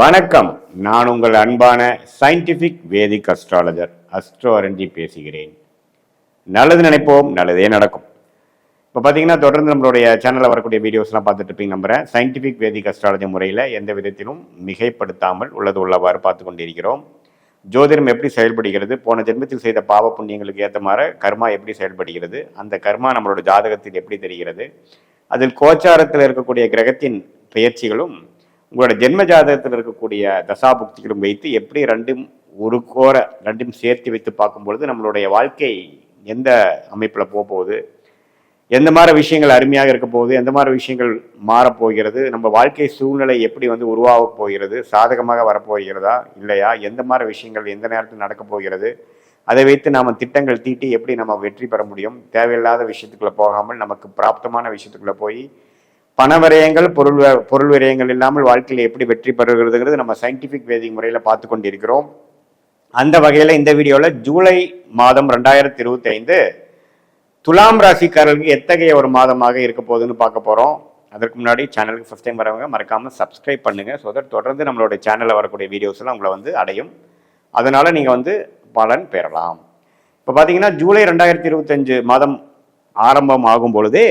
வணக்கம். நான் உங்கள் அன்பான சயின்டிபிக் வேதிக் அஸ்ட்ராலஜர் அஸ்ட்ரோ அரண்ஜி பேசுகிறேன். நல்லது நினைப்போம் நல்லதே நடக்கும். இப்போ பார்த்தீங்கன்னா தொடர்ந்து நம்மளுடைய சேனலில் வரக்கூடிய வீடியோஸ்லாம் பார்த்துட்டு இருப்பீங்க நம்புறேன். சயின்டிஃபிக் வேதிக் அஸ்ட்ராலஜி முறையில் எந்த விதத்திலும் மிகைப்படுத்தாமல் உள்ளது உள்ளவாறு பார்த்து கொண்டிருக்கிறோம். ஜோதிடம் எப்படி செயல்படுகிறது? போன ஜென்மத்தில் செய்த பாவ புண்ணியங்களுக்கு ஏற்ற மாதிரி கர்மா எப்படி செயல்படுகிறது? அந்த கர்மா நம்மளோட ஜாதகத்தில் எப்படி தெரிகிறது? அதில் கோச்சாரத்தில் இருக்கக்கூடிய கிரகத்தின் பெயர்ச்சிகளும் உங்களோட ஜென்ம ஜாதகத்தில் இருக்கக்கூடிய தசாபுக்திகளும் வைத்து எப்படி ரெண்டும் ஒரு கோர ரெண்டும் சேர்த்து வைத்து பார்க்கும்பொழுது நம்மளுடைய வாழ்க்கை எந்த அமைப்பில் போகுது எந்த மாதிரி விஷயங்கள் அருமையாக இருக்க போகுது எந்த மாதிரி விஷயங்கள் மாறப்போகிறது நம்ம வாழ்க்கை சூழ்நிலை எப்படி வந்து உருவாக போகிறது சாதகமாக வரப்போகிறதா இல்லையா எந்த மாதிரி விஷயங்கள் எந்த நேரத்தில் நடக்க போகிறது அதை வைத்து நாம் திட்டங்கள் தீட்டி எப்படி நம்ம வெற்றி பெற முடியும் தேவையில்லாத விஷயத்துக்குள்ளே போகாமல் நமக்கு பிராப்தமான விஷயத்துக்குள்ளே போய் பண விரயங்கள் பொருள் வ- பொருள் விரயங்கள் இல்லாமல் வாழ்க்கையில் எப்படி வெற்றி பெறுகிறதுங்கிறது நம்ம சயின்டிஃபிக் வேதிக் முறையில் பார்த்து கொண்டிருக்கிறோம். அந்த வகையில் இந்த வீடியோவில் ஜூலை மாதம் ரெண்டாயிரத்தி இருபத்தி ஐந்து துலாம் ராசிக்காரர்களுக்கு எத்தகைய ஒரு மாதமாக இருக்க போகுதுன்னு பார்க்க போகிறோம் அதற்கு முன்னாடி சேனலுக்கு ஃபஸ்ட் டைம் வரவங்க மறக்காமல் சப்ஸ்கிரைப் பண்ணுங்கள் ஸோ தட் தொடர்ந்து நம்மளோட சேனலில் வரக்கூடிய வீடியோஸ்லாம் உங்களை வந்து அடையும். அதனால் நீங்கள் வந்து பலன் பெறலாம். இப்போ பார்த்தீங்கன்னா ஜூலை ரெண்டாயிரத்தி இருபத்தஞ்சு மாதம் ஆரம்பம் ஆகும் பொழுதே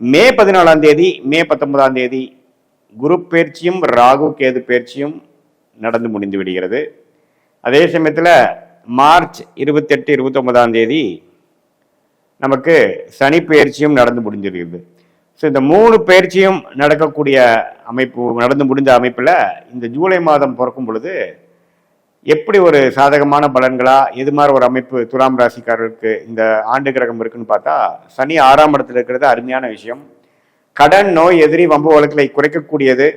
மே பதினாலாம் தேதி மே பத்தொன்பதாம் தேதி குரு பயிற்சியும் ராகு கேது பயிற்சியும் நடந்து முடிந்து விடுகிறது. அதே சமயத்தில் மார்ச் இருபத்தெட்டு இருபத்தொன்பதாம் தேதி நமக்கு சனி பயிற்சியும் நடந்து முடிஞ்சிருக்குது. ஸோ இந்த மூணு பயிற்சியும் நடக்கக்கூடிய அமைப்பு நடந்து முடிஞ்ச அமைப்பில் இந்த ஜூலை மாதம் பிறக்கும் பொழுது எப்படி ஒரு சாதகமான பலன்களா எது மாதிரி ஒரு அமைப்பு துலாம் ராசிக்காரர்களுக்கு இந்த ஆண்டு கிரகம் இருக்குன்னு பார்த்தா சனி ஆறாம் இடத்துல இருக்கிறது அருமையான விஷயம். கடன் நோய் எதிரி வம்பு வழக்கில் குறைக்கக்கூடியது.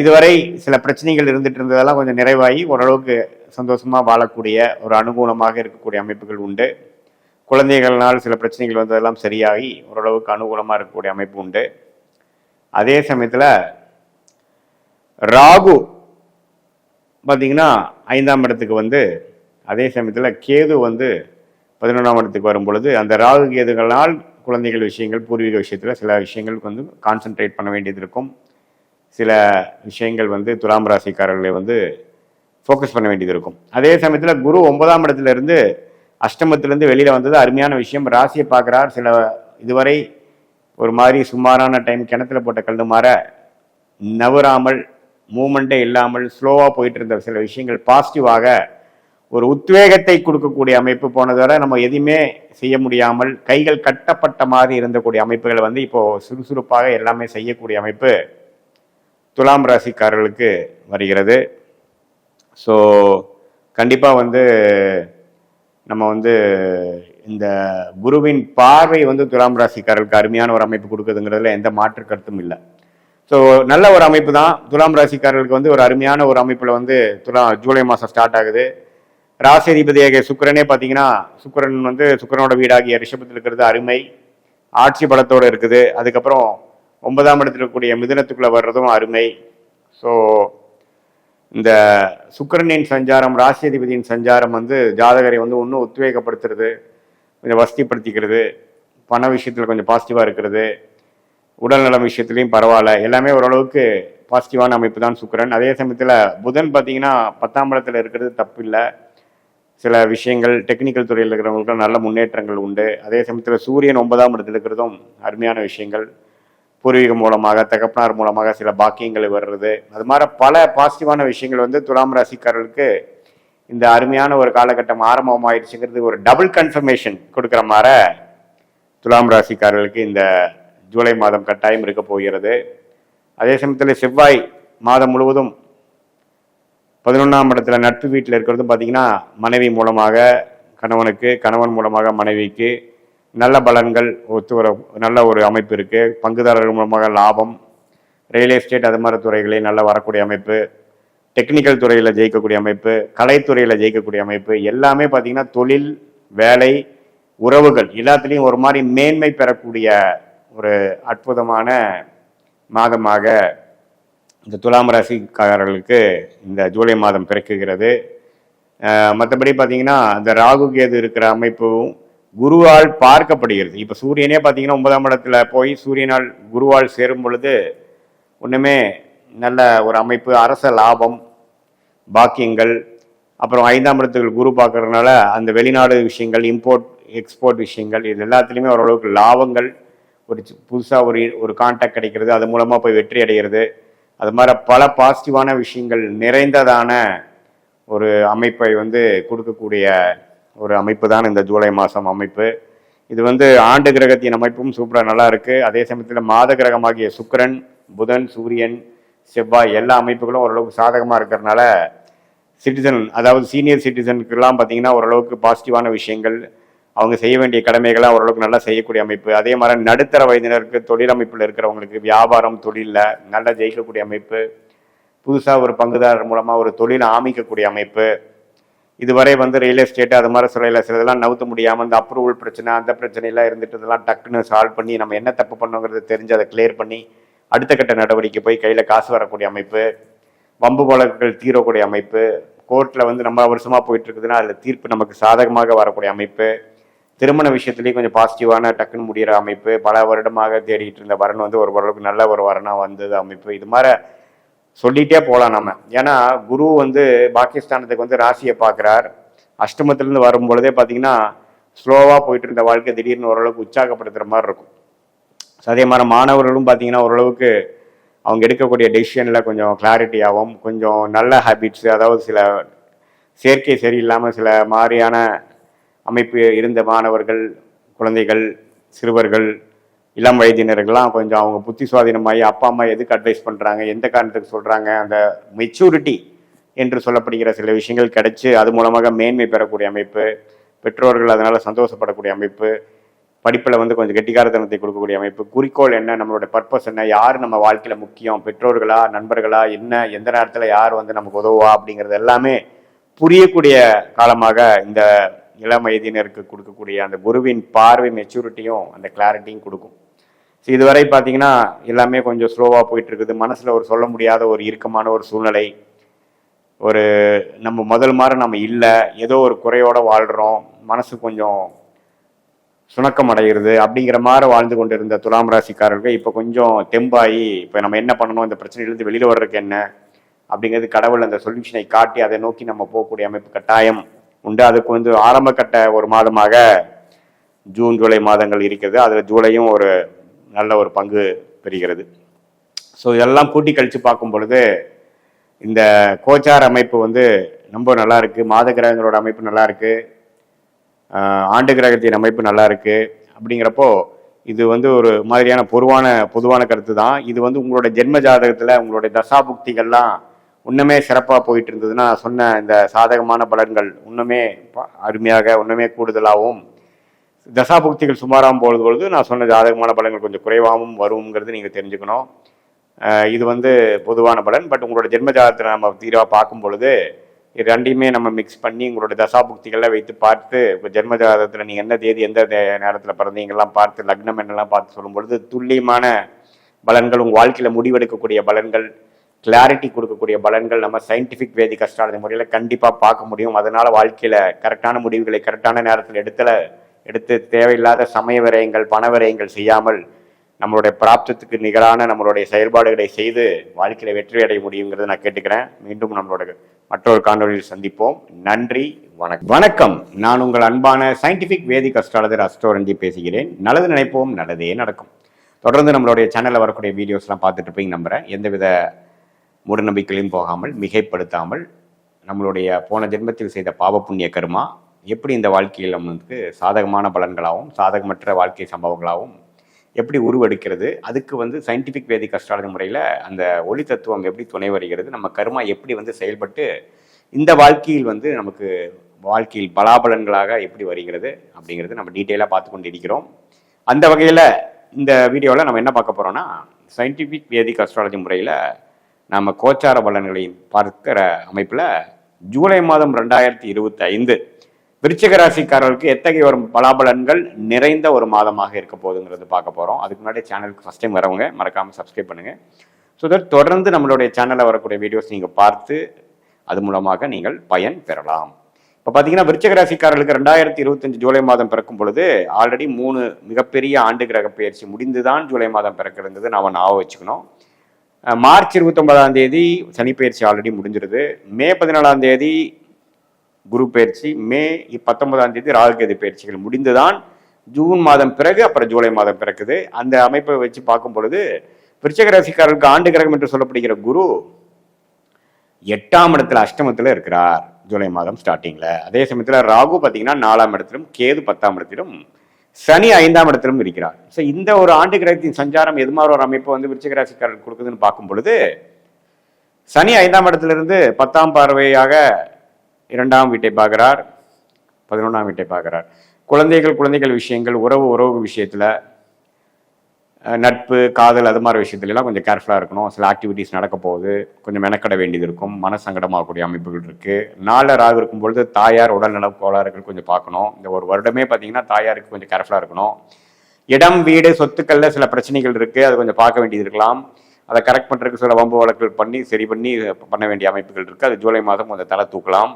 இதுவரை சில பிரச்சனைகள் இருந்துட்டு இருந்ததெல்லாம் கொஞ்சம் நிறைவாகி ஓரளவுக்கு சந்தோஷமாக வாழக்கூடிய ஒரு அனுகூலமாக இருக்கக்கூடிய அமைப்புகள் உண்டு. குழந்தைகள்னால் சில பிரச்சனைகள் வந்ததெல்லாம் சரியாகி ஓரளவுக்கு அனுகூலமாக இருக்கக்கூடிய அமைப்பு உண்டு. அதே சமயத்தில் ராகு பார்த்தீங்கன்னா ஐந்தாம் இடத்துக்கு வந்து அதே சமயத்தில் கேது வந்து பதினொன்றாம் இடத்துக்கு வரும் பொழுது அந்த ராகு கேதுகளால் குழந்தைகள் விஷயங்கள் பூர்வீக விஷயத்தில் சில விஷயங்களுக்கு வந்து கான்சென்ட்ரேட் பண்ண வேண்டியது இருக்கும். சில விஷயங்கள் வந்து துலாம் ராசிக்காரர்களை வந்து ஃபோக்கஸ் பண்ண வேண்டியது இருக்கும். அதே சமயத்தில் குரு ஒன்பதாம் இடத்துல இருந்து அஷ்டமத்திலேருந்து வெளியில் வந்தது அருமையான விஷயம். ராசியை பார்க்குறார். சில இதுவரை ஒரு மாதிரி சுமாரான டைம் கிணத்துல போட்ட கல் மாற நவராமல் மூமெண்ட்டே இல்லாமல் ஸ்லோவாக போயிட்டு இருந்த சில விஷயங்கள் பாசிட்டிவாக ஒரு உத்வேகத்தை கொடுக்கக்கூடிய அமைப்பு போனதோட நம்ம எதையுமே செய்ய முடியாமல் கைகள் கட்டப்பட்ட மாதிரி இருந்தக்கூடிய அமைப்புகளை வந்து இப்போது சுறுசுறுப்பாக எல்லாமே செய்யக்கூடிய அமைப்பு துலாம் ராசிக்காரர்களுக்கு வருகிறது. ஸோ கண்டிப்பாக வந்து நம்ம வந்து இந்த குருவின் பார்வை வந்து துலாம் ராசிக்காரர்களுக்கு அருமையான ஒரு அமைப்பு கொடுக்குதுங்கிறதுல எந்த மாற்று கருத்தும் இல்லை. ஸோ நல்ல ஒரு அமைப்பு தான். துலாம் ராசிக்காரர்களுக்கு வந்து ஒரு அருமையான ஒரு அமைப்பில் வந்து துலா ஜூலை மாதம் ஸ்டார்ட் ஆகுது. ராசிதிபதியாக சுக்கிரனே பார்த்தீங்கன்னா சுக்கிரன் வந்து சுக்கிரனோட வீடாகிய ரிஷபத்தில் இருக்கிறது அருமை. ஆட்சி பலத்தோடு இருக்குது. அதுக்கப்புறம் ஒன்பதாம் இடத்துல இருக்கக்கூடிய மிதுனத்துக்குள்ளே வர்றதும் அருமை. ஸோ இந்த சுக்கரனின் சஞ்சாரம் ராசியதிபதியின் சஞ்சாரம் வந்து ஜாதகரை வந்து ஒன்றும் உத்வேகப்படுத்துறது கொஞ்சம் வசதிப்படுத்திக்கிறது பண விஷயத்தில் கொஞ்சம் பாசிட்டிவாக இருக்கிறது உடல்நலம் விஷயத்துலையும் பரவாயில்ல. எல்லாமே ஓரளவுக்கு பாசிட்டிவான அமைப்பு தான் சுக்கிரன். அதே சமயத்தில் புதன் பார்த்தீங்கன்னா பத்தாம் இடத்துல இருக்கிறது தப்பில்லை. சில விஷயங்கள் டெக்னிக்கல் துறையில் இருக்கிறவங்களுக்கு நல்ல முன்னேற்றங்கள் உண்டு. அதே சமயத்தில் சூரியன் ஒன்பதாம் இடத்துல இருக்கிறதும் அருமையான விஷயங்கள். பூர்வீகம் மூலமாக தகப்பனார் மூலமாக சில பாக்கியங்கள் வர்றது. அது மாதிரி பல பாசிட்டிவான விஷயங்கள் வந்து துலாம் ராசிக்காரர்களுக்கு இந்த அருமையான ஒரு காலகட்டம் ஆரம்பமாயிடுச்சுங்கிறது ஒரு டபுள் கன்ஃபர்மேஷன் கொடுக்குற மாதிரி துலாம் ராசிக்காரர்களுக்கு இந்த ஜூலை மாதம் கட்டாயம் இருக்க போகிறது. அதே சமயத்தில் செவ்வாய் மாதம் முழுவதும் பதினொன்றாம் இடத்துல நட்பு வீட்டில் இருக்கிறதும் பார்த்தீங்கன்னா மனைவி மூலமாக கணவனுக்கு கணவன் மூலமாக மனைவிக்கு நல்ல பலன்கள் ஒத்து வர நல்ல ஒரு அமைப்பு இருக்குது பங்குதாரர்கள் மூலமாக லாபம். ரியல் எஸ்டேட் அது மாதிரி துறைகளில் நல்லா வரக்கூடிய அமைப்பு. டெக்னிக்கல் துறையில் ஜெயிக்கக்கூடிய அமைப்பு. கலைத்துறையில் ஜெயிக்கக்கூடிய அமைப்பு. எல்லாமே பார்த்திங்கன்னா தொழில் வேலை உறவுகள் எல்லாத்துலேயும் ஒரு மாதிரி மேன்மை பெறக்கூடிய ஒரு அற்புதமான மாதமாக இந்த துலாம் ராசிக்காரர்களுக்கு இந்த ஜூலை மாதம் பிறக்குகிறது. மற்றபடி பார்த்தீங்கன்னா இந்த ராகு கேது இருக்கிற அமைப்பும் குருவால் பார்க்கப்படுகிறது. இப்போ சூரியனே பார்த்தீங்கன்னா ஒன்பதாம் இடத்துல போய் சூரியனால் குருவால் சேரும் பொழுது ஒன்றுமே நல்ல ஒரு அமைப்பு அரச லாபம் பாக்கியங்கள் அப்புறம் ஐந்தாம் இடத்துக்கு குரு பார்க்கறதுனால அந்த வெளிநாடு விஷயங்கள் இம்போர்ட் எக்ஸ்போர்ட் விஷயங்கள் இது எல்லாத்துலேயுமே ஓரளவுக்கு லாபங்கள். ஒரு புதுசாக ஒரு ஒரு கான்டாக்ட் கிடைக்கிறது அது மூலமாக போய் வெற்றி அடைகிறது. அது மாதிரி பல பாசிட்டிவான விஷயங்கள் நிறைந்ததான ஒரு அமைப்பை வந்து கொடுக்கக்கூடிய ஒரு அமைப்பு தான் இந்த ஜூலை மாதம் அமைப்பு. இது வந்து ஆண்டு கிரகத்தின் அமைப்பும் சூப்பராக நல்லா இருக்குது அதே சமயத்தில் மாத கிரகமாகிய சுக்கிரன் புதன் சூரியன் செவ்வாய் எல்லா அமைப்புகளும் ஓரளவுக்கு சாதகமாக இருக்கிறதுனால சிட்டிசன் அதாவது சீனியர் சிட்டிசனுக்கெல்லாம் பார்த்தீங்கன்னா ஓரளவுக்கு பாசிட்டிவான விஷயங்கள் அவங்க செய்ய வேண்டிய கடமைகளை ஓரளவுக்கு நல்லா செய்யக்கூடிய அமைப்பு. அதே மாதிரி நடுத்தர வயதினருக்கு தொழில் அமைப்பில் இருக்கிறவங்களுக்கு வியாபாரம் தொழிலில் நல்லா ஜெயிக்கக்கூடிய அமைப்பு. புதுசாக ஒரு பங்குதாரர் மூலமாக ஒரு தொழில் ஆமிக்கக்கூடிய அமைப்பு. இதுவரை வந்து ரியல் எஸ்டேட் அது மாதிரி சில இதெல்லாம் நவுத்த முடியாமல் அந்த அப்ரூவல் பிரச்சனை அந்த பிரச்சனையெல்லாம் இருந்துட்டு இதெல்லாம் டக்குன்னு சால்வ் பண்ணி நம்ம என்ன தப்பு பண்ணோங்கிறது தெரிஞ்சு அதை கிளியர் பண்ணி அடுத்த கட்ட நடவடிக்கை போய் கையில் காசு வரக்கூடிய அமைப்பு வம்பு வழக்குகள் தீரக்கூடிய அமைப்பு கோர்ட்டில் வந்து நம்ம வருஷமாக போயிட்டு இருக்குதுன்னா அதில் தீர்ப்பு நமக்கு சாதகமாக வரக்கூடிய அமைப்பு திருமண விஷயத்துலேயும் கொஞ்சம் பாசிட்டிவான டக்குன்னு முடிகிற அமைப்பு பல வருடமாக தேடிட்டு இருந்த வரன் வந்து ஒரு ஓரளவுக்கு நல்ல ஒரு வரனாக வந்தது அமைப்பு. இது மாதிரி சொல்லிட்டே போகலாம் நம்ம ஏன்னா குரு வந்து பாகிஸ்தானத்துக்கு வந்து ராசியை பார்க்குறார். அஷ்டமத்திலேருந்து வரும் பொழுதே பார்த்தீங்கன்னா ஸ்லோவாக போயிட்டு இருந்த வாழ்க்கை திடீர்னு ஓரளவுக்கு உற்சாகப்படுத்துகிற மாதிரி இருக்கும். ஸோ அதே மாதிரி மாணவர்களும் பார்த்தீங்கன்னா ஓரளவுக்கு அவங்க எடுக்கக்கூடிய டெசிஷனில் கொஞ்சம் கிளாரிட்டியாகவும் கொஞ்சம் நல்ல ஹேபிட்ஸு அதாவது சில சேர்க்கை சரியில்லாமல் சில மாதிரியான அமைப்பு இருந்த மாணவர்கள் குழந்தைகள் சிறுவர்கள் இளம் வயதினர்கள்லாம் கொஞ்சம் அவங்க புத்தி சுவாதீனமாகி அப்பா அம்மா எதுக்கு அட்வைஸ் பண்ணுறாங்க எந்த காரணத்துக்கு சொல்கிறாங்க அந்த மெச்சூரிட்டி என்று சொல்லப்படுகிற சில விஷயங்கள் கிடைச்சி அது மூலமாக மேன்மை பெறக்கூடிய அமைப்பு பெற்றோர்கள் அதனால் சந்தோஷப்படக்கூடிய அமைப்பு படிப்பில் வந்து கொஞ்சம் கெட்டிக்காரத்தனத்தை கொடுக்கக்கூடிய அமைப்பு குறிக்கோள் என்ன நம்மளோட பர்பஸ் என்ன யார் நம்ம வாழ்க்கையில் முக்கியம் பெற்றோர்களா நண்பர்களா என்ன எந்த நேரத்தில் யார் வந்து நமக்கு உதவுவா அப்படிங்கிறது எல்லாமே புரியக்கூடிய காலமாக இந்த இளம் வயதினருக்கு கொடுக்கக்கூடிய அந்த குருவின் பார்வை மெச்சூரிட்டியும் அந்த கிளாரிட்டியும் கொடுக்கும். ஸோ இதுவரை பார்த்தீங்கன்னா எல்லாமே கொஞ்சம் ஸ்லோவாக போயிட்டு இருக்குது மனசில் ஒரு சொல்ல முடியாத ஒரு இறுக்கமான ஒரு சூழ்நிலை. ஒரு நம்ம முதல் மாதிரி நம்ம இல்லை. ஏதோ ஒரு குறையோடு வாழ்கிறோம் மனசு கொஞ்சம் சுணக்கம் அடைகிறது அப்படிங்கிற மாதிரி வாழ்ந்து கொண்டிருந்த துலாம் ராசிக்காரர்கள் இப்போ கொஞ்சம் தெம்பாகி இப்போ நம்ம என்ன பண்ணணும்? இந்த பிரச்சனையிலேருந்து வெளியில் வர்றதுக்கு என்ன? அப்படிங்கிறது கடவுள் அந்த சொல்யூஷனை காட்டி அதை நோக்கி நம்ம போகக்கூடிய அமைப்பு கட்டாயம் உண்டு. அதுக்கு வந்து ஆரம்ப கட்ட ஒரு மாதமாக ஜூன் ஜூலை மாதங்கள் இருக்கிறது. அதில் ஜூலையும் ஒரு நல்ல ஒரு பங்கு பெறுகிறது. ஸோ இதெல்லாம் கூட்டி கழித்து பார்க்கும் பொழுது இந்த கோச்சார் அமைப்பு வந்து ரொம்ப நல்லா இருக்குது மாத கிரகங்களோட அமைப்பு நல்லா இருக்குது ஆண்டு கிரகத்தின் அமைப்பு நல்லா இருக்குது அப்படிங்கிறப்போ இது வந்து ஒரு மாதிரியான பொதுவான பொதுவான கருத்து தான். இது வந்து உங்களோட ஜென்ம ஜாதகத்தில் உங்களுடைய தசாபுக்திகள்லாம் இன்னுமே சிறப்பாக போயிட்டு இருந்ததுன்னா சொன்ன இந்த சாதகமான பலன்கள் இன்னுமே அருமையாக இன்னுமே கூடுதலாகவும் தசாபுக்திகள் சுமாராகும் போகிறது பொழுது நான் சொன்ன ஜாதகமான பலன்கள் கொஞ்சம் குறைவாகவும் வருங்கிறது நீங்கள் தெரிஞ்சுக்கணும். இது வந்து பொதுவான பலன். பட் உங்களோட ஜென்ம ஜாதகத்தை நம்ம தீராக பார்க்கும் பொழுது இது ரெண்டையுமே நம்ம மிக்ஸ் பண்ணி உங்களோட தசாபுக்திகளை வைத்து பார்த்து உங்கள் ஜென்ம ஜாதகத்தில் நீங்கள் எந்த தேதி எந்த நேரத்தில் பிறந்தீங்கெல்லாம் பார்த்து லக்னம் என்னெல்லாம் பார்த்து சொல்லும் பொழுது துல்லியமான பலன்கள் உங்கள் வாழ்க்கையில் முடிவெடுக்கக்கூடிய பலன்கள் கிளாரிட்டி கொடுக்கக்கூடிய பலன்கள் நம்ம சயின்டிஃபிக் வேதி கஷ்டாலஜி முறையில் கண்டிப்பாக பார்க்க முடியும். அதனால் வாழ்க்கையில் கரெக்டான முடிவுகளை கரெக்டான நேரத்தில் எடுத்துல எடுத்து தேவையில்லாத சமய விரயங்கள் பண விரயங்கள் செய்யாமல் நம்மளுடைய பிராப்தத்துக்கு நிகரான நம்மளுடைய செயல்பாடுகளை செய்து வாழ்க்கையில் வெற்றி அடைய முடியுங்கிறத நான் கேட்டுக்கிறேன். மீண்டும் நம்மளோட மற்றொரு காணொலியில் சந்திப்போம். நன்றி வணக்கம். வணக்கம். நான் உங்கள் அன்பான சயின்டிஃபிக் வேதிக் அஸ்ட்ராலஜர் அஸ்ட்ரோரஞ்சி பேசுகிறேன். நல்லது நினைப்போம் நல்லதே நடக்கும். தொடர்ந்து நம்மளுடைய சேனலில் வரக்கூடிய வீடியோஸ்லாம் பார்த்துட்டு இருப்பீங்க நம்புறேன். எந்தவித மூடநம்பிக்கையிலும் போகாமல் மிகைப்படுத்தாமல் நம்மளுடைய போன ஜென்மத்தில் செய்த பாவ புண்ணிய கருமா எப்படி இந்த வாழ்க்கையில் நமக்கு சாதகமான பலன்களாகவும் சாதகமற்ற வாழ்க்கை சம்பவங்களாகவும் எப்படி உருவெடுக்கிறது? அதுக்கு வந்து சயின்டிஃபிக் வேதிக் அஸ்ட்ராலஜி முறையில் அந்த ஒளி தத்துவம் எப்படி துணை வருகிறது? நம்ம கருமா எப்படி வந்து செயல்பட்டு இந்த வாழ்க்கையில் வந்து நமக்கு வாழ்க்கையில் பலாபலன்களாக எப்படி வருகிறது அப்படிங்கிறது நம்ம டீட்டெயிலாக பார்த்து கொண்டு இருக்கிறோம். அந்த வகையில் இந்த வீடியோவில் நம்ம என்ன பார்க்க போகிறோம்னா சயின்டிஃபிக் வேதிக் அஸ்ட்ராலஜி முறையில் நம்ம கோச்சார பலன்களை பார்க்கிற அமைப்பில் ஜூலை மாதம் ரெண்டாயிரத்தி இருபத்தி ஐந்து விருச்சிக ராசிக்காரர்களுக்கு எத்தகைய ஒரு பலாபலன்கள் நிறைந்த ஒரு மாதமாக இருக்க போகுதுங்கிறது பார்க்க போகிறோம் அதுக்கு முன்னாடி சேனலுக்கு ஃபஸ்ட் டைம் வரவங்க மறக்காமல் சப்ஸ்கிரைப் பண்ணுங்கள் ஸோ தட் தொடர்ந்து நம்மளுடைய சேனலில் வரக்கூடிய வீடியோஸ் நீங்கள் பார்த்து அது மூலமாக நீங்கள் பயன் பெறலாம். இப்போ பார்த்தீங்கன்னா விருச்சிக ராசிக்காரர்களுக்கு ரெண்டாயிரத்தி இருபத்தஞ்சு ஜூலை மாதம் பிறக்கும் பொழுது ஆல்ரெடி மூணு மிகப்பெரிய ஆண்டு கிரக பயிற்சி முடிந்துதான் ஜூலை மாதம் பிறக்கிறது நாம் ஞாபகம் வச்சுக்கணும். மார்ச் இருபத்தொன்பதாம் தேதி சனி பயிற்சி ஆல்ரெடி முடிஞ்சிருது. மே பதினாலாம் தேதி குரு பயிற்சி மே பத்தொன்பதாம் தேதி ராகுகேது பயிற்சிகள் முடிந்துதான். ஜூன் மாதம் பிறகு அப்புறம் ஜூலை மாதம் பிறக்குது. அந்த அமைப்பை வச்சு பார்க்கும் பொழுது விருச்சிக ராசிக்காரர்களுக்கு ஆண்டு கிரகம் என்று சொல்லப்படுகிற குரு எட்டாம் இடத்துல அஷ்டமத்தில் இருக்கிறார். ஜூலை மாதம் ஸ்டார்டிங்கில் அதே சமயத்தில் ராகு பார்த்தீங்கன்னா நாலாம் இடத்திலும் கேது பத்தாம் இடத்திலும் சனி ஐந்தாம் இடத்திலும் இருக்கிறார். ஸோ இந்த ஒரு ஆண்டு கிரகத்தின் சஞ்சாரம் எது மாதிரி ஒரு அமைப்பு வந்து விருச்சிக ராசிக்காரர்கள் கொடுக்குதுன்னு பார்க்கும் பொழுது சனி ஐந்தாம் இடத்திலிருந்து பத்தாம் பார்வையாக இரண்டாம் வீட்டை பார்க்குறார் பதினொன்றாம் வீட்டை பார்க்குறார். குழந்தைகள் குழந்தைகள் விஷயங்கள் உறவு உறவு விஷயத்தில் நட்பு காதல் அது மாதிரி விஷயத்துலலாம் கொஞ்சம் கேர்ஃபுல்லாக இருக்கணும். சில ஆக்டிவிட்டீஸ் நடக்க போகுது. கொஞ்சம் மெனக்கட வேண்டியது இருக்கும். மனசங்கடமாகக்கூடிய அமைப்புகள் இருக்குது நாளில் ராகு இருக்கும் பொழுது தாயார் உடல்நல கோளாறுகள் கொஞ்சம் பார்க்கணும். இந்த ஒரு வருடமே பார்த்தீங்கன்னா தாயாருக்கு கொஞ்சம் கேர்ஃபுல்லாக இருக்கணும். இடம் வீடு சொத்துக்களில் சில பிரச்சனைகள் இருக்குது அது கொஞ்சம் பார்க்க வேண்டியது இருக்கலாம். அதை கரெக்ட் பண்ணுறதுக்கு சில வம்பு வழக்குகள் பண்ணி சரி பண்ணி பண்ண வேண்டிய அமைப்புகள் இருக்குது அது ஜூலை மாதம் கொஞ்சம் தலை தூக்கலாம்.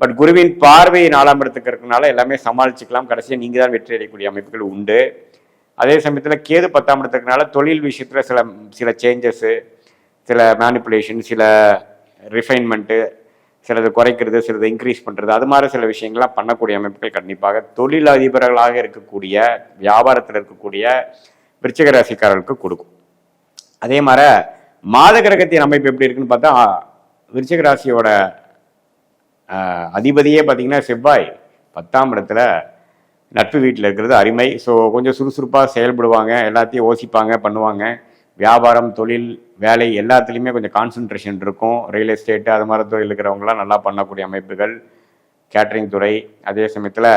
பட் குருவின் பார்வை நாலாம் இடத்துக்கு இருக்கனால எல்லாமே சமாளிச்சுக்கலாம். கடைசியாக நீங்கள் தான் வெற்றி அடையக்கூடிய அமைப்புகள் உண்டு. அதே சமயத்தில் கேது பத்தாம் இடத்துக்குனால தொழில் விஷயத்தில் சில சில சேஞ்சஸ்ஸு சில மேனிப்புலேஷன் சில ரிஃபைன்மெண்ட்டு சிலது குறைக்கிறது சிலது இன்க்ரீஸ் பண்ணுறது அது மாதிரி சில விஷயங்கள்லாம் பண்ணக்கூடிய அமைப்புகள் கண்டிப்பாக தொழில் அதிபர்களாக இருக்கக்கூடிய வியாபாரத்தில் இருக்கக்கூடிய விருச்சிக ராசிக்காரர்களுக்கு கொடுக்கும். அதே மாதிரி மாத கிரகத்தின் அமைப்பு எப்படி இருக்குன்னு பார்த்தா விருச்சிக ராசியோட அதிபதியே பார்த்தீங்கன்னா செவ்வாய். பத்தாம் இடத்துல நட்பு வீட்டில் இருக்கிறது அருமை. ஸோ கொஞ்சம் சுறுசுறுப்பாக செயல்படுவாங்க எல்லாத்தையும் யோசிப்பாங்க பண்ணுவாங்க. வியாபாரம் தொழில் வேலை எல்லாத்துலேயுமே கொஞ்சம் கான்சன்ட்ரேஷன் இருக்கும். ரியல் எஸ்டேட்டு அது மாதிரி துறையில் இருக்கிறவங்களாம் நல்லா பண்ணக்கூடிய அமைப்புகள். கேட்ரிங் துறை அதே சமயத்தில்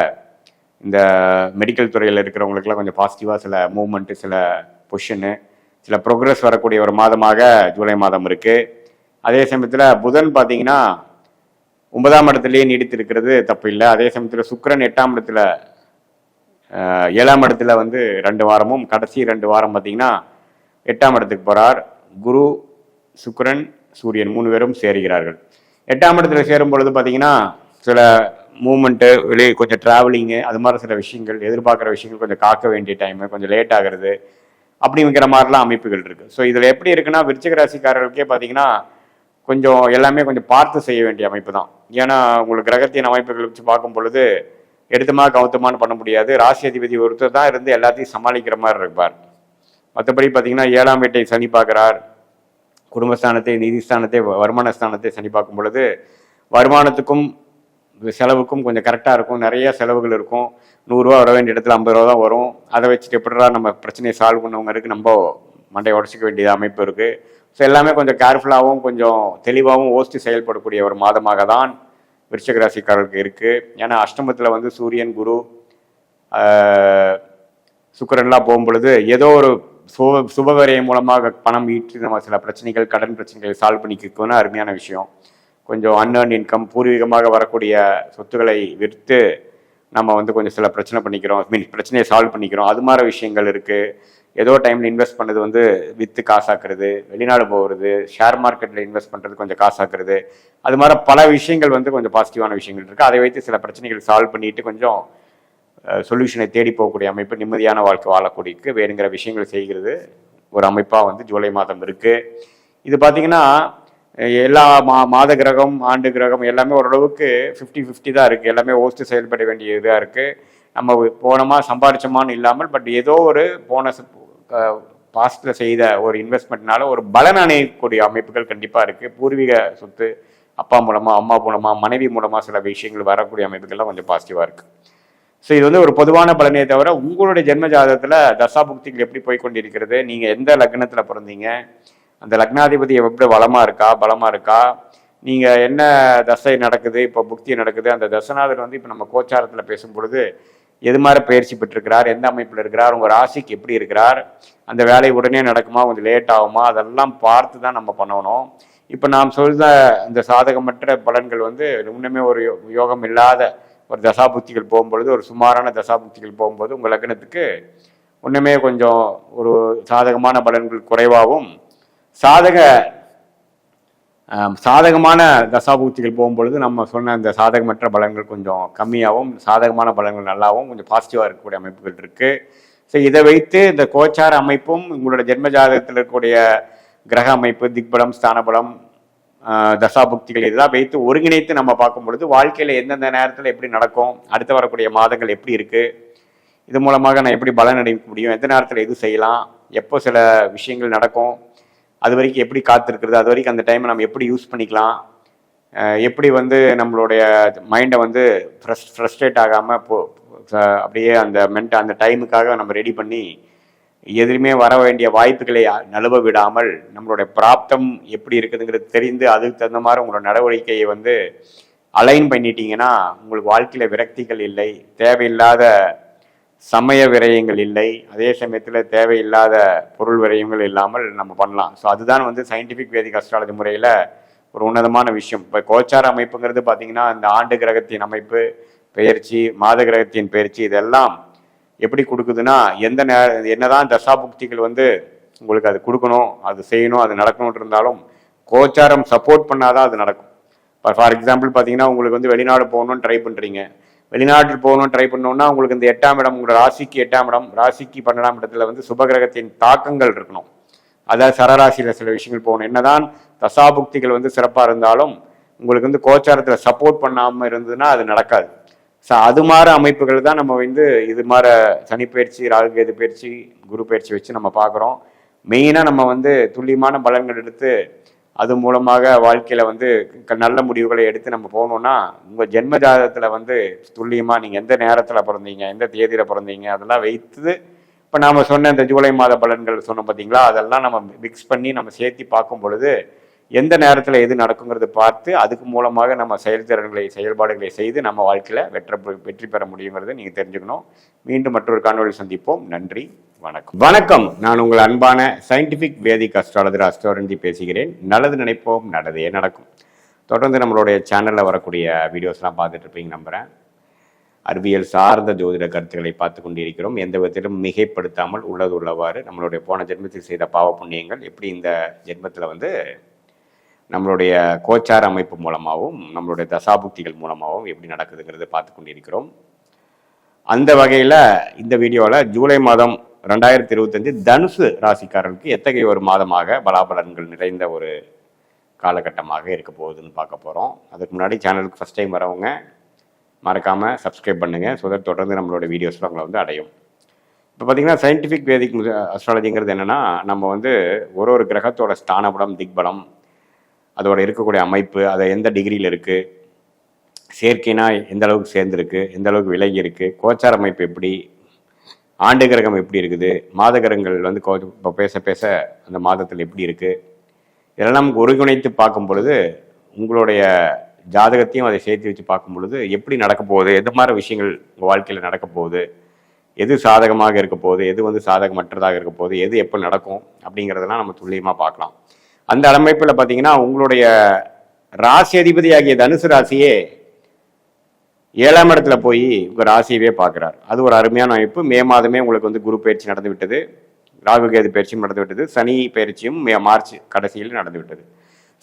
இந்த மெடிக்கல் துறையில் இருக்கிறவங்களுக்குலாம் கொஞ்சம் பாசிட்டிவாக சில மூமெண்ட்டு சில பொஷனு சில ப்ரோக்ரஸ் வரக்கூடிய ஒரு மாதமாக ஜூலை மாதம் இருக்குது அதே சமயத்தில் புதன் பார்த்தீங்கன்னா ஒன்பதாம் இடத்துலயே நீடித்திருக்கிறது தப்பு இல்லை அதே சமயத்தில் சுக்கரன் எட்டாம் இடத்துல ஏழாம் இடத்துல வந்து ரெண்டு வாரமும் கடைசி ரெண்டு வாரம் பார்த்தீங்கன்னா எட்டாம் இடத்துக்கு போகிறார் குரு சுக்கரன் சூரியன் மூணு பேரும் சேருகிறார்கள். எட்டாம் இடத்துல சேரும் பொழுது பார்த்தீங்கன்னா சில மூமெண்ட்டு வெளியே கொஞ்சம் ட்ராவலிங்கு அது மாதிரி சில விஷயங்கள் எதிர்பார்க்குற விஷயங்கள் கொஞ்சம் காக்க வேண்டிய டைமு கொஞ்சம் லேட் ஆகிறது அப்படிங்கிற மாதிரிலாம் அமைப்புகள் இருக்கு. ஸோ இதில் எப்படி இருக்குன்னா விருச்சிக ராசிக்காரர்களுக்கே பார்த்தீங்கன்னா கொஞ்சம் எல்லாமே கொஞ்சம் பார்த்து செய்ய வேண்டிய அமைப்பு தான். ஏன்னா உங்களுக்கு கிரகத்தின் அமைப்புகள் வச்சு பார்க்கும் பொழுது எடுத்துமா கவுத்தமான்னு பண்ண முடியாது. ராசி அதிபதி ஒருத்தர் தான் இருந்து எல்லாத்தையும் சமாளிக்கிற மாதிரி இருப்பார். மற்றபடி பார்த்தீங்கன்னா ஏழாம் வீட்டை சனி பார்க்குறார். குடும்பஸ்தானத்தை நிதிஸ்தானத்தை வ- வருமான ஸ்தானத்தை சனி பார்க்கும் பொழுது வருமானத்துக்கும் செலவுக்கும் கொஞ்சம் கரெக்டாக இருக்கும். நிறைய செலவுகள் இருக்கும். நூறுரூவா வர வேண்டிய இடத்துல ஐம்பது ரூபா தான் வரும். அதை வச்சுட்டு எப்படிடா நம்ம பிரச்சனையை சால்வ் பண்ணவங்களுக்கு நம்ம மண்டையை உடச்சிக்க வேண்டிய அமைப்பு இருக்குது ஸோ எல்லாமே கொஞ்சம் கேர்ஃபுல்லாகவும் கொஞ்சம் தெளிவாகவும் யோசித்து செயல்படக்கூடிய ஒரு மாதமாக தான் விருச்சிக ராசிக்காரர்களுக்கு இருக்குது ஏன்னா அஷ்டமத்தில் வந்து சூரியன் குரு சுக்கரன்லாம் போகும்பொழுது ஏதோ ஒரு சுப சுபகரியம் மூலமாக பணம் ஈட்டு நம்ம சில பிரச்சனைகள் கடன் பிரச்சனைகளை சால்வ் பண்ணிக்கணும்னா அருமையான விஷயம். கொஞ்சம் அன்அர்ன் இன்கம் பூர்வீகமாக வரக்கூடிய சொத்துக்களை விற்று நம்ம வந்து கொஞ்சம் சில பிரச்சனை பண்ணிக்கிறோம். மீன் பிரச்சனையை சால்வ் பண்ணிக்கிறோம். அது மாதிரி விஷயங்கள் இருக்குது ஏதோ டைமில் இன்வெஸ்ட் பண்ணது வந்து விற்று காசாக்குறது வெளிநாடு போகிறது ஷேர் மார்க்கெட்டில் இன்வெஸ்ட் பண்ணுறது கொஞ்சம் காசாக்குறது. அது மாதிரி பல விஷயங்கள் வந்து கொஞ்சம் பாசிட்டிவான விஷயங்கள் இருக்குது அதை வைத்து சில பிரச்சனைகள் சால்வ் பண்ணிட்டு கொஞ்சம் சொல்யூஷனை தேடி போகக்கூடிய அமைப்பு நிம்மதியான வாழ்க்கை வாழக்கூடியக்கு வேணுங்கிற விஷயங்கள் செய்கிறது ஒரு அமைப்பாக வந்து ஜூலை மாதம் இருக்குது இது பார்த்திங்கன்னா எல்லா மா மாத கிரகம் ஆண்டு கிரகம் எல்லாமே ஓரளவுக்கு ஃபிஃப்டி ஃபிஃப்டி தான் இருக்குது எல்லாமே ஓஸ்ட்டு செயல்பட வேண்டிய இதாக இருக்குது நம்ம போனோமா சம்பாரிச்சோமான்னு இல்லாமல் பட் ஏதோ ஒரு போன பாஸ்டில் செய்த ஒரு இன்வெஸ்ட்மெண்ட்னால ஒரு பலன் அணையக்கூடிய அமைப்புகள் கண்டிப்பாக இருக்குது பூர்வீக சொத்து அப்பா மூலமாக அம்மா மூலமாக மனைவி மூலமாக சில விஷயங்கள் வரக்கூடிய அமைப்புகள்லாம் கொஞ்சம் பாசிட்டிவாக இருக்குது ஸோ இது வந்து ஒரு பொதுவான பலனே தவிர உங்களுடைய ஜென்ம ஜாதகத்தில் தசாபுக்திகள் எப்படி போய் கொண்டிருக்கிறது? நீங்கள் எந்த லக்னத்தில் பிறந்தீங்க? அந்த லக்னாதிபதி எப்படி வளமாக இருக்கா பலமாக இருக்கா? நீங்கள் என்ன தசை நடக்குது இப்போ புக்தி நடக்குது அந்த தசநாதர் வந்து இப்போ நம்ம கோச்சாரத்தில் பேசும் பொழுது எது மாதிரி பயிற்சி பெற்றிருக்கிறார் எந்த அமைப்பில் இருக்கிறார் உங்கள் ராசிக்கு எப்படி இருக்கிறார் அந்த வேலை உடனே நடக்குமா கொஞ்சம் லேட் ஆகுமா அதெல்லாம் பார்த்து தான் நம்ம பண்ணணும். இப்போ நாம் சொல்ற இந்த சாதகமற்ற பலன்கள் வந்து இன்னுமே ஒரு யோ- யோகம் இல்லாத ஒரு தசாபுக்திகள் போகும்பொழுது ஒரு சுமாரான தசாபுக்திகள் போகும்போது உங்கள் லக்னத்துக்கு ஒன்றுமே கொஞ்சம் ஒரு சாதகமான பலன்கள் குறைவாகவும் சாதக சாதகமான தசாபூர்த்திகள் போகும்பொழுது நம்ம சொன்ன அந்த சாதகமற்ற பலன்கள் கொஞ்சம் கம்மியாகவும் சாதகமான பலன்கள் நல்லாவும் கொஞ்சம் பாசிட்டிவாக இருக்கக்கூடிய அமைப்புகள் இருக்குது ஸோ இதை வைத்து இந்த கோச்சார அமைப்பும் உங்களோட ஜென்ம ஜாதகத்தில் இருக்கக்கூடிய கிரக அமைப்பு திக்பலம் ஸ்தானபலம் தசாபுக்திகள் இதெல்லாம் வைத்து ஒருங்கிணைத்து நம்ம பார்க்கும் பொழுது வாழ்க்கையில் எந்தெந்த நேரத்தில் எப்படி நடக்கும் அடுத்து வரக்கூடிய மாதங்கள் எப்படி இருக்குது இது மூலமாக நான் எப்படி பலன் அடைய முடியும் எந்த நேரத்தில் எது செய்யலாம் எப்போ சில விஷயங்கள் நடக்கும் அது வரைக்கும் எப்படி காத்திருக்கிறது? அது வரைக்கும் அந்த டைமை நம்ம எப்படி யூஸ் பண்ணிக்கலாம்? எப்படி வந்து நம்மளுடைய மைண்டை வந்து ஃப்ரஸ் ஃப்ரஸ்ட்ரேட் ஆகாமல் போ அப்படியே அந்த மென்ட் அந்த டைமுக்காக நம்ம ரெடி பண்ணி எதிலுமே வர வேண்டிய வாய்ப்புகளை நழுவ விடாமல் நம்மளுடைய பிராப்தம் எப்படி இருக்குதுங்கிறது தெரிந்து அதுக்கு தகுந்த மாதிரி உங்களோட நடவடிக்கையை வந்து அலைன் பண்ணிட்டீங்கன்னா உங்களுக்கு வாழ்க்கையில் விரக்திகள் இல்லை. தேவையில்லாத சமய விரயங்கள் இல்லை. அதே சமயத்தில் தேவையில்லாத பொருள் விரயங்கள் இல்லாமல் நம்ம பண்ணலாம். ஸோ அதுதான் வந்து சயின்டிஃபிக் வேதிக் அஸ்ட்ராலஜி முறையில் ஒரு உன்னதமான விஷயம். இப்போ கோச்சார அமைப்புங்கிறது பார்த்தீங்கன்னா இந்த ஆண்டு கிரகத்தின் அமைப்பு பெயர்ச்சி மாத கிரகத்தின் பெயர்ச்சி இதெல்லாம் எப்படி கொடுக்குதுன்னா எந்த நே என்னதான் தசாபுக்திகள் வந்து உங்களுக்கு அது கொடுக்கணும் அது செய்யணும் அது நடக்கணும்னு இருந்தாலும் கோச்சாரம் சப்போர்ட் பண்ணாதான் அது நடக்கும். இப்போ ஃபார் எக்ஸாம்பிள் பார்த்தீங்கன்னா உங்களுக்கு வந்து வெளிநாடு போகணும்னு ட்ரை பண்ணுறீங்க வெளிநாட்டில் போகணும் ட்ரை பண்ணோம்னா உங்களுக்கு இந்த எட்டாம் இடம் உங்களோட ராசிக்கு எட்டாம் இடம் ராசிக்கு பன்னெண்டாம் இடத்துல வந்து சுபகிரகத்தின் தாக்கங்கள் இருக்கணும். அதாவது சரராசியில் சில விஷயங்கள் போகணும். என்னதான் தசாபுக்திகள் வந்து சிறப்பாக இருந்தாலும் உங்களுக்கு வந்து கோச்சாரத்தில் சப்போர்ட் பண்ணாமல் இருந்ததுன்னா அது நடக்காது. ஸோ அது மாதிரி அமைப்புகள் தான் நம்ம வந்து இது மாதிரி சனிப்பயிற்சி ராகுகேது பயிற்சி குரு பயிற்சி வச்சு நம்ம பார்க்குறோம். மெயினாக நம்ம வந்து துல்லியமான பலன்கள் எடுத்து அது மூலமாக வாழ்க்கையில் வந்து க- நல்ல முடிவுகளை எடுத்து நம்ம போகணும்னா உங்கள் ஜென்ம ஜாதகத்தில் வந்து துல்லியமாக நீங்கள் எந்த நேரத்தில் பிறந்தீங்க எந்த தேதியில் பிறந்தீங்க அதெல்லாம் வைத்து இப்போ நாம் சொன்ன இந்த ஜூலை மாத பலன்கள் சொன்னோம் பார்த்தீங்களா அதெல்லாம் நம்ம மிக்ஸ் பண்ணி நம்ம சேர்த்து பார்க்கும் பொழுது எந்த நேரத்தில் எது நடக்குங்கிறது பார்த்து அதுக்கு மூலமாக நம்ம செயல்திறன்களை செயல்பாடுகளை செய்து நம்ம வாழ்க்கையில் வெற்றி வெற்றி பெற முடியுங்கிறத நீங்கள் தெரிஞ்சுக்கணும். மீண்டும் மற்றொரு காணொலி சந்திப்போம். நன்றி. வணக்கம். வணக்கம். நான் உங்கள் அன்பான சயின்டிஃபிக் வேதிக் அஸ்ட்ராலஜர் அஸ்ட்ராலஜி பேசுகிறேன். நல்லது நினைப்போம் நல்லதே நடக்கும். தொடர்ந்து நம்மளுடைய சேனலில் வரக்கூடிய வீடியோஸ்லாம் பார்த்துட்டு இருப்பீங்க நம்புகிறேன் அறிவியல் சார்ந்த ஜோதிட கருத்துக்களை பார்த்து கொண்டிருக்கிறோம். எந்த விதத்திலும் மிகைப்படுத்தாமல் உள்ளது உள்ளவாறு நம்மளுடைய போன ஜென்மத்தில் செய்த பாவ புண்ணியங்கள் எப்படி இந்த ஜென்மத்தில் வந்து நம்மளுடைய கோச்சார அமைப்பு மூலமாகவும் நம்மளுடைய தசாபுக்திகள் மூலமாகவும் எப்படி நடக்குதுங்கிறது பார்த்து கொண்டிருக்கிறோம். அந்த வகையில் இந்த வீடியோவில் ஜூலை மாதம் ரெண்டாயிரத்தி இருபத்தஞ்சு தனுசு ராசிக்காரர்களுக்கு எத்தகைய ஒரு மாதமாக பலாபலன்கள் நிறைந்த ஒரு காலகட்டமாக இருக்க போகுதுன்னு பார்க்க போகிறோம் அதுக்கு முன்னாடி சேனலுக்கு ஃபஸ்ட் டைம் வரவங்க மறக்காமல் சப்ஸ்கிரைப் பண்ணுங்கள் ஸோ தட் தொடர்ந்து நம்மளோட வீடியோஸில் உங்களை வந்து அடையும். இப்போ பார்த்தீங்கன்னா சயின்டிஃபிக் வேதிக் அஸ்ட்ராலஜிங்கிறது என்னென்னா நம்ம வந்து ஒரு ஒரு கிரகத்தோட ஸ்தானபலம் திக்பலம் அதோட இருக்கக்கூடிய அமைப்பு அதை எந்த டிகிரியில் இருக்குது சேர்க்கைனா எந்த அளவுக்கு சேர்ந்துருக்கு எந்த அளவுக்கு விலகி இருக்குது கோச்சார அமைப்பு எப்படி ஆண்டு கிரகம் எப்படி இருக்குது? மாத கிரகங்கள் வந்து கோ இப்போ பேச பேச அந்த மாதத்தில் எப்படி இருக்குது இதெல்லாம் நமக்கு ஒருங்கிணைத்து பார்க்கும் பொழுது உங்களுடைய ஜாதகத்தையும் அதை சேர்த்து வச்சு பார்க்கும் பொழுது எப்படி நடக்க போகுது? எது மாதிரி விஷயங்கள் உங்கள் வாழ்க்கையில் நடக்க போகுது? எது சாதகமாக இருக்க போகுது? எது வந்து சாதகமற்றதாக இருக்க போகுது? எது எப்போ நடக்கும்? அப்படிங்கிறதெல்லாம் நம்ம துல்லியமாக பார்க்கலாம். அந்த அமைப்பில் பார்த்தீங்கன்னா உங்களுடைய ராசி அதிபதியாகிய தனுசு ராசியே ஏழாம் இடத்துல போய் உங்கள் ராசியவே பார்க்குறார். அது ஒரு அருமையான அமைப்பு. மே மாதமே உங்களுக்கு வந்து குரு பயிற்சி நடந்து விட்டது. ராகு கேது பயிற்சியும் நடந்து விட்டது. சனி பயிற்சியும் மே மார்ச் கடைசியில் நடந்து விட்டது.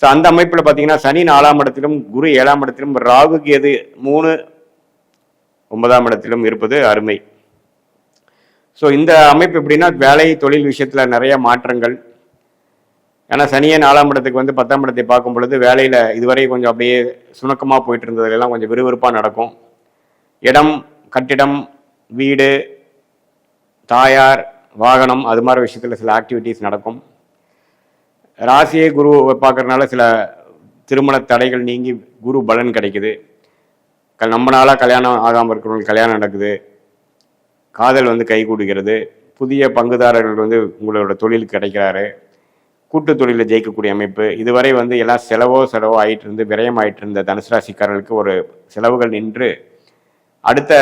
ஸோ அந்த அமைப்பில் பார்த்தீங்கன்னா சனி நாலாம் இடத்திலும் குரு ஏழாம் இடத்திலும் ராகு கேது மூணு ஒன்பதாம் இடத்திலும் இருப்பது அருமை. ஸோ இந்த அமைப்பு எப்படின்னா வேலை தொழில் விஷயத்தில் நிறைய மாற்றங்கள் ஏன்னா சனியே நாலாம் இடத்துக்கு வந்து பத்தாம் இடத்தை பார்க்கும் பொழுது வேலையில் இதுவரை கொஞ்சம் அப்படியே சுணக்கமாக போயிட்டு இருந்ததுலாம் கொஞ்சம் விறுவிறுப்பாக நடக்கும். இடம் கட்டிடம் வீடு தாயார் வாகனம் அது மாதிரி விஷயத்தில் சில ஆக்டிவிட்டீஸ் நடக்கும். ராசியே குரு பார்க்கறதுனால சில திருமண தடைகள் நீங்கி குரு பலன் கிடைக்குது. க- நம்ம நாளாக கல்யாணம் ஆகாமல் இருக்கிறவங்களுக்கு கல்யாணம் நடக்குது. காதல் வந்து கை கூடுகிறது. புதிய பங்குதாரர்கள் வந்து உங்களோட தொழில் கிடைக்கிறாரு. கூட்டு தொழிலில் ஜெயிக்கக்கூடிய அமைப்பு. இதுவரை வந்து எல்லாம் செலவோ செலவோ ஆயிட்டு இருந்து விரயம் ஆயிட்டு இருந்த தனுசு ராசிக்காரர்களுக்கு ஒரு செலவுகள் நின்று அடுத்த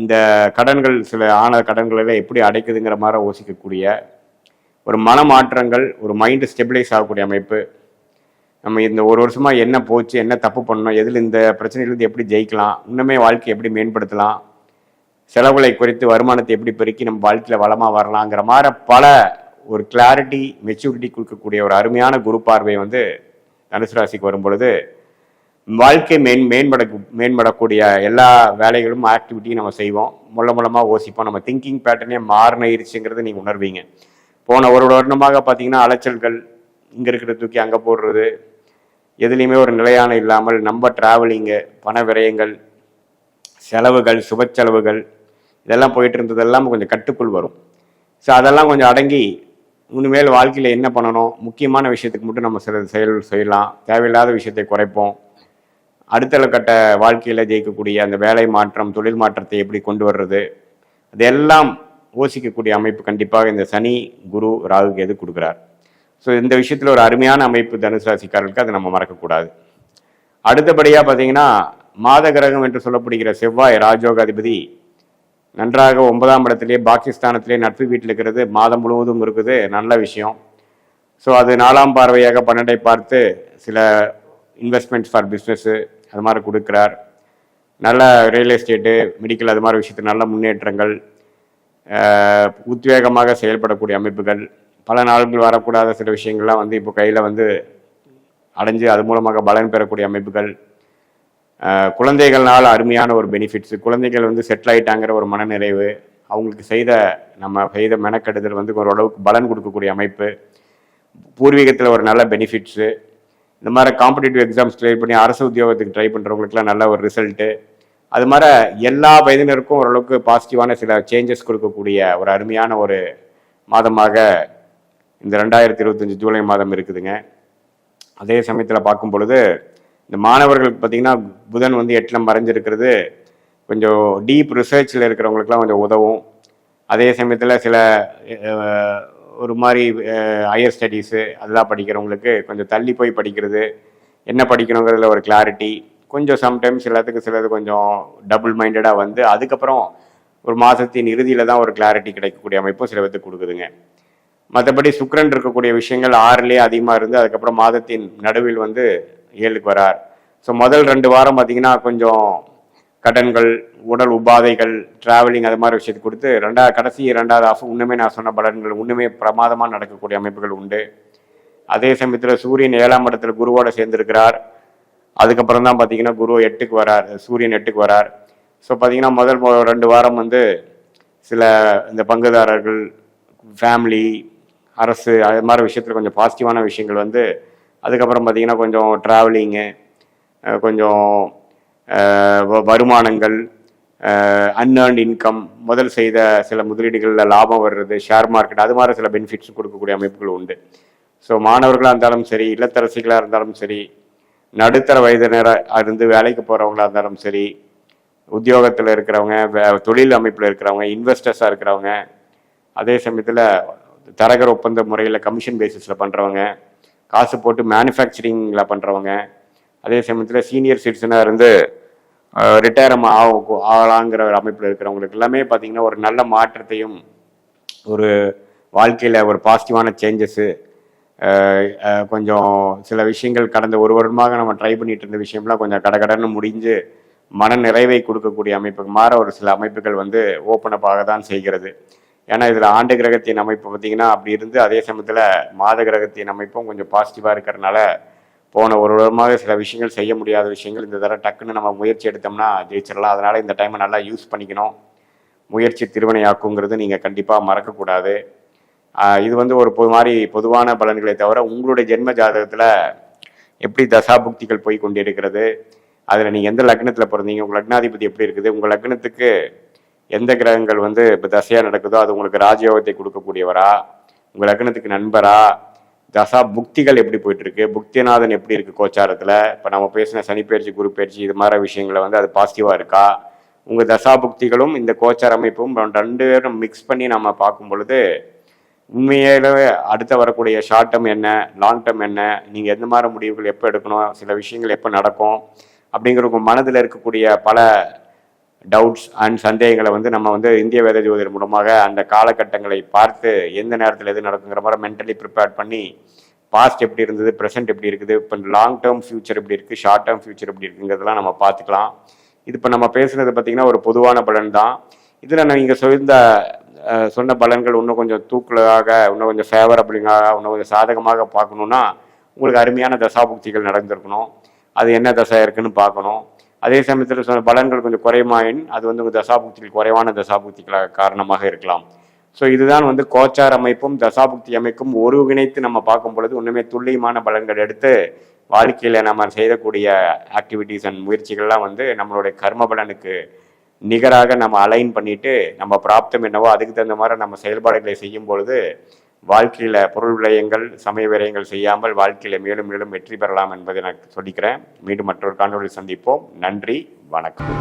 இந்த கடன்கள் சில ஆன கடன்களை எப்படி அடைக்குதுங்கிற மாதிரி யோசிக்கக்கூடிய ஒரு மன மாற்றங்கள் ஒரு மைண்டு ஸ்டெபிலைஸ் ஆகக்கூடிய அமைப்பு. நம்ம இந்த ஒரு வருஷமாக என்ன போச்சு என்ன தப்பு பண்ணோம் எதில் இந்த பிரச்சனையிலிருந்து எப்படி ஜெயிக்கலாம் இன்னுமே வாழ்க்கையை எப்படி மேம்படுத்தலாம் செலவுகளை குறைத்து வருமானத்தை எப்படி பெருக்கி நம்ம வாழ்க்கையில் வளமாக வரலாங்கிற மாதிரி பல ஒரு கிளாரிட்டி மெச்சூரிட்டி கொடுக்கக்கூடிய ஒரு அருமையான குரு பார்வை வந்து தனுசு ராசிக்கு வரும் பொழுது வாழ்க்கை மேன் மேம்பட மேம்படக்கூடிய எல்லா வேலைகளும் ஆக்டிவிட்டியும் நம்ம செய்வோம். முள்ள மூலமாக ஓசிப்போம் நம்ம திங்கிங் பேட்டர்னே மாறினிருச்சுங்கிறத நீங்கள் உணர்வீங்க. போன ஒரு வருடமாக பார்த்தீங்கன்னா அலைச்சல்கள் இங்கே இருக்கிற தூக்கி அங்கே போடுறது எதுலேயுமே ஒரு நிலையான இல்லாமல் நம்ம டிராவலிங்கு பண விரயங்கள் செலவுகள் சுப செலவுகள் இதெல்லாம் போயிட்டு இருந்ததெல்லாம் கொஞ்சம் கட்டுக்குள் வரும். ஸோ அதெல்லாம் கொஞ்சம் அடங்கி இனிமேல் வாழ்க்கையில் என்ன பண்ணணும்? முக்கியமான விஷயத்துக்கு மட்டும் நம்ம சில செயல் செய்யலாம். தேவையில்லாத விஷயத்தை குறைப்போம். அடுத்த கட்ட வாழ்க்கையில் ஜெயிக்கக்கூடிய அந்த வேலை மாற்றம் தொழில் மாற்றத்தை எப்படி கொண்டு வர்றது? அதெல்லாம் யோசிக்கக்கூடிய அமைப்பு கண்டிப்பாக இந்த சனி குரு ராகு கேது கொடுக்குறார். ஸோ இந்த விஷயத்தில் ஒரு அருமையான அமைப்பு தனுசு ராசிக்காரர்களுக்கு அதை நம்ம மறக்கக்கூடாது. அடுத்தபடியாக பார்த்தீங்கன்னா மாத கிரகம் என்று சொல்லப்படுகிற செவ்வாய் ராஜோகாதிபதி நன்றாக ஒன்பதாம் இடத்திலே பாகிஸ்தானத்திலே நட்பு வீட்டில் இருக்கிறது மாதம் முழுவதும் இருக்குது. நல்ல விஷயம். ஸோ அது நாலாம் பார்வையாக பன்னெண்டை பார்த்து சில இன்வெஸ்ட்மெண்ட்ஸ் ஃபார் பிஸ்னஸ்ஸு அது மாதிரி கொடுக்குறார். நல்ல ரியல் எஸ்டேட்டு மெடிக்கல் அது மாதிரி விஷயத்தில் நல்ல முன்னேற்றங்கள் உத்வேகமாக செயல்படக்கூடிய அமைப்புகள். பல நாள்கள் வரக்கூடாத சில விஷயங்கள்லாம் வந்து இப்போ கையில் வந்து அடைஞ்சு அது மூலமாக பலன் பெறக்கூடிய அமைப்புகள். குழந்தைகள்னால அருமையான ஒரு பெனிஃபிட்ஸ் குழந்தைகள் வந்து செட்டில் ஆயிட்டாங்கிற ஒரு மனநிறைவு. அவங்களுக்கு செய்த நம்ம செய்த மெனக்கெடுதல் வந்து ஓரளவுக்கு பலன் கொடுக்கக்கூடிய அமைப்பு. பூர்வீகத்தில் ஒரு நல்ல பெனிஃபிட்ஸு இந்த மாதிரி காம்படிட்டிவ் எக்ஸாம்ஸ் ட்ரை பண்ணி அரசு உத்தியோகத்துக்கு ட்ரை பண்ணுறவங்களுக்குலாம் நல்ல ஒரு ரிசல்ட்டு அது மாதிரி எல்லா வயதினருக்கும் ஓரளவுக்கு பாசிட்டிவான சில சேஞ்சஸ் கொடுக்கக்கூடிய ஒரு அருமையான ஒரு மாதமாக இந்த ரெண்டாயிரத்தி இருபத்தஞ்சி ஜூலை மாதம் இருக்குதுங்க. அதே சமயத்தில் பார்க்கும் பொழுது இந்த மாணவர்களுக்கு பார்த்தீங்கன்னா புதன் வந்து எட்டில் மறைஞ்சிருக்கிறது. கொஞ்சம் டீப் ரிசர்ச்சில் இருக்கிறவங்களுக்குலாம் கொஞ்சம் உதவும். அதே சமயத்தில் சில ஒரு மாதிரி ஹையர் ஸ்டடீஸு அதெல்லாம் படிக்கிறவங்களுக்கு கொஞ்சம் தள்ளி போய் படிக்கிறது. என்ன படிக்கணுங்கிறதுல ஒரு கிளாரிட்டி கொஞ்சம் சம்டைம்ஸ் எல்லாத்துக்கும் சிலது கொஞ்சம் டபுள் மைண்டடாக வந்து அதுக்கப்புறம் ஒரு மாதத்தின் இறுதியில் தான் ஒரு கிளாரிட்டி கிடைக்கக்கூடிய அமைப்பும் சில பேத்துக்கு கொடுக்குதுங்க. மற்றபடி சுக்கரன் இருக்கக்கூடிய விஷயங்கள் ஆறுலேயே அதிகமாக இருந்து அதுக்கப்புறம் மாதத்தின் நடுவில் வந்து ஏழுக்கு வரார். ஸோ முதல் ரெண்டு வாரம் பார்த்தீங்கன்னா கொஞ்சம் கடன்கள் உடல் உபாதைகள் டிராவலிங் அது மாதிரி விஷயத்தை கொடுத்து ரெண்டாவது கடைசி ரெண்டாவது ஆஃப் இன்னுமே நான் சொன்ன பலன்கள் இன்னுமே பிரமாதமாக நடக்கக்கூடிய அமைப்புகள் உண்டு. அதே சமயத்தில் சூரியன் ஏழாம் இடத்துல குருவோட சேர்ந்திருக்கிறார். அதுக்கப்புறம் தான் பார்த்தீங்கன்னா குரு எட்டுக்கு வரார் சூரியன் எட்டுக்கு வரார். ஸோ பார்த்தீங்கன்னா முதல் மொ- ரெண்டு வாரம் வந்து சில இந்த பங்குதாரர்கள் ஃபேமிலி அரசு அது மாதிரி விஷயத்தில் கொஞ்சம் பாசிட்டிவான விஷயங்கள் வந்து அதுக்கப்புறம் பார்த்தீங்கன்னா கொஞ்சம் ட்ராவலிங்கு கொஞ்சம் வ- வருமானங்கள் அன்ஏர்ன்ட் இன்கம் முதல் செய்த சில முதலீடுகளில் லாபம் வர்றது ஷேர் மார்க்கெட் அது மாதிரி சில பெனிஃபிட்ஸ் கொடுக்கக்கூடிய அமைப்புகள் உண்டு. ஸோ மாணவர்களாக இருந்தாலும் சரி இல்லத்தரசிகளாக இருந்தாலும் சரி நடுத்தர வயதினராக இருந்து வேலைக்கு போகிறவங்களா இருந்தாலும் சரி உத்தியோகத்தில் இருக்கிறவங்க வே- தொழில் அமைப்பில் இருக்கிறவங்க இன்வெஸ்டர்ஸாக இருக்கிறவங்க அதே சமயத்தில் தரகர் ஒப்பந்த முறையில் கமிஷன் பேசிஸில் பண்ணுறவங்க காசு போட்டு மேனுஃபேக்சரிங்கில் பண்ணுறவங்க அதே சமயத்தில் சீனியர் சிட்டிசனாக இருந்து ரிட்டையர் ஆகலாங்கிற ஒரு அமைப்பில் இருக்கிறவங்களுக்கு எல்லாமே பார்த்தீங்கன்னா ஒரு நல்ல மாற்றத்தையும் ஒரு வாழ்க்கையில் ஒரு பாசிட்டிவான சேஞ்சஸ்ஸு கொஞ்சம் சில விஷயங்கள் கடந்த ஒரு வருடமாக நம்ம ட்ரை பண்ணிட்டு இருந்த விஷயம்லாம் கொஞ்சம் கடகடன்னு முடிஞ்சு மன நிறைவை கொடுக்கக்கூடிய அமைப்புக்கு மாற ஒரு சில அமைப்புகள் வந்து ஓப்பன் அப் ஆக தான் செய்கிறது. ஏன்னா இதில் ஆண்டு கிரகத்தின் அமைப்பு பார்த்தீங்கன்னா அப்படி இருந்து அதே சமயத்தில் மாத கிரகத்தின் அமைப்பும் கொஞ்சம் பாசிட்டிவாக இருக்கிறனால போன ஒரு வருடமாக சில விஷயங்கள் செய்ய முடியாத விஷயங்கள் இந்த தடவை டக்குன்னு நம்ம முயற்சி எடுத்தோம்னா ஜெயிச்சிடலாம். அதனால் இந்த டைமை நல்லா யூஸ் பண்ணிக்கணும். முயற்சி திருவினையாக்குங்கிறது நீங்கள் கண்டிப்பாக மறக்கக்கூடாது. இது வந்து ஒரு பொது மாதிரி பொதுவான பலன்களை தவிர உங்களுடைய ஜென்ம ஜாதகத்தில் எப்படி தசாபுக்திகள் போய் கொண்டிருக்கிறது அதில் நீங்கள் எந்த லக்னத்தில் பிறந்தீங்க உங்கள் லக்னாதிபதி எப்படி இருக்குது உங்கள் லக்னத்துக்கு எந்த கிரகங்கள் வந்து இப்போ தசையாக நடக்குதோ அது உங்களுக்கு ராஜயோகத்தை கொடுக்கக்கூடியவரா? உங்கள் லக்னத்துக்கு நண்பரா? தசா புக்திகள் எப்படி போயிட்டு இருக்கு புக்திநாதன் எப்படி இருக்கு கோச்சாரத்தில்? இப்போ நம்ம பேசின சனிப்பயிற்சி குரு பயிற்சி இது மாதிரி விஷயங்களை வந்து அது பாசிட்டிவாக இருக்கா? உங்கள் தசா புக்திகளும் இந்த கோச்சார அமைப்பும் ரெண்டு பேரும் மிக்ஸ் பண்ணி நம்ம பார்க்கும் பொழுது உண்மையிலே அடுத்த வரக்கூடிய ஷார்ட் டேர்ம் என்ன லாங் டேர்ம் என்ன நீங்கள் எந்த மாதிரி முடிவுகள் எப்போ எடுக்கணும் சில விஷயங்கள் எப்போ நடக்கும் அப்படிங்கிற உங்கள் மனதில் இருக்கக்கூடிய பல டவுட்ஸ் அண்ட் சந்தேகங்களை வந்து நம்ம வந்து இந்திய வேத ஜோதிடர் மூலமாக அந்த காலகட்டங்களை பார்த்து எந்த நேரத்தில் எது நடக்குங்கிற மாதிரி மென்டலி ப்ரிப்பேர் பண்ணி பாஸ்ட் எப்படி இருந்தது ப்ரெசென்ட் எப்படி இருக்குது இப்போ லாங் டேர்ம் ஃபியூச்சர் எப்படி இருக்குது ஷார்ட் டேர்ம் ஃபியூச்சர் எப்படி இருக்குங்கிறதெல்லாம் நம்ம பார்த்துக்கலாம். இது இப்போ நம்ம பேசுனது பார்த்தீங்கன்னா ஒரு பொதுவான பலன் தான். இதில் நீங்கள் சொந்த சொன்ன பலன்கள் இன்னும் கொஞ்சம் தூக்கலாக இன்னும் கொஞ்சம் ஃபேவரபிளாக இன்னும் கொஞ்சம் சாதகமாக பார்க்கணுன்னா உங்களுக்கு அருமையான தசாபுக்திகள் நடந்திருக்கணும். அது என்ன தசை இருக்குன்னு பார்க்கணும். அதே சமயத்தில் சொன்ன பலன்கள் கொஞ்சம் குறைமாயின் அது வந்து உங்கள் தசாபுக்திகள் குறைவான தசாபுக்திகளாக காரணமாக இருக்கலாம். ஸோ இதுதான் வந்து கோச்சார் அமைப்பும் தசாபுக்தி அமைப்பும் ஒருங்கிணைத்து நம்ம பார்க்கும் பொழுது ஒன்றுமே துல்லியமான பலன்கள் எடுத்து வாழ்க்கையில் நம்ம செய்யக்கூடிய ஆக்டிவிட்டீஸ் அண்ட் முயற்சிகள்லாம் வந்து நம்மளுடைய கர்ம பலனுக்கு நிகராக நம்ம அலைன் பண்ணிட்டு நம்ம பிராப்தம் என்னவோ அதுக்கு தகுந்த மாதிரி நம்ம செயல்பாடுகளை செய்யும் பொழுது வாழ்க்கையில் பொருள் விரயங்கள் சமய விரயங்கள் செய்யாமல் வாழ்க்கையில் மேலும் மேலும் வெற்றி பெறலாம் என்பதை நான் சொல்லிக்கிறேன். மீண்டும் மற்றொரு காணொலி சந்திப்போம். நன்றி வணக்கம்.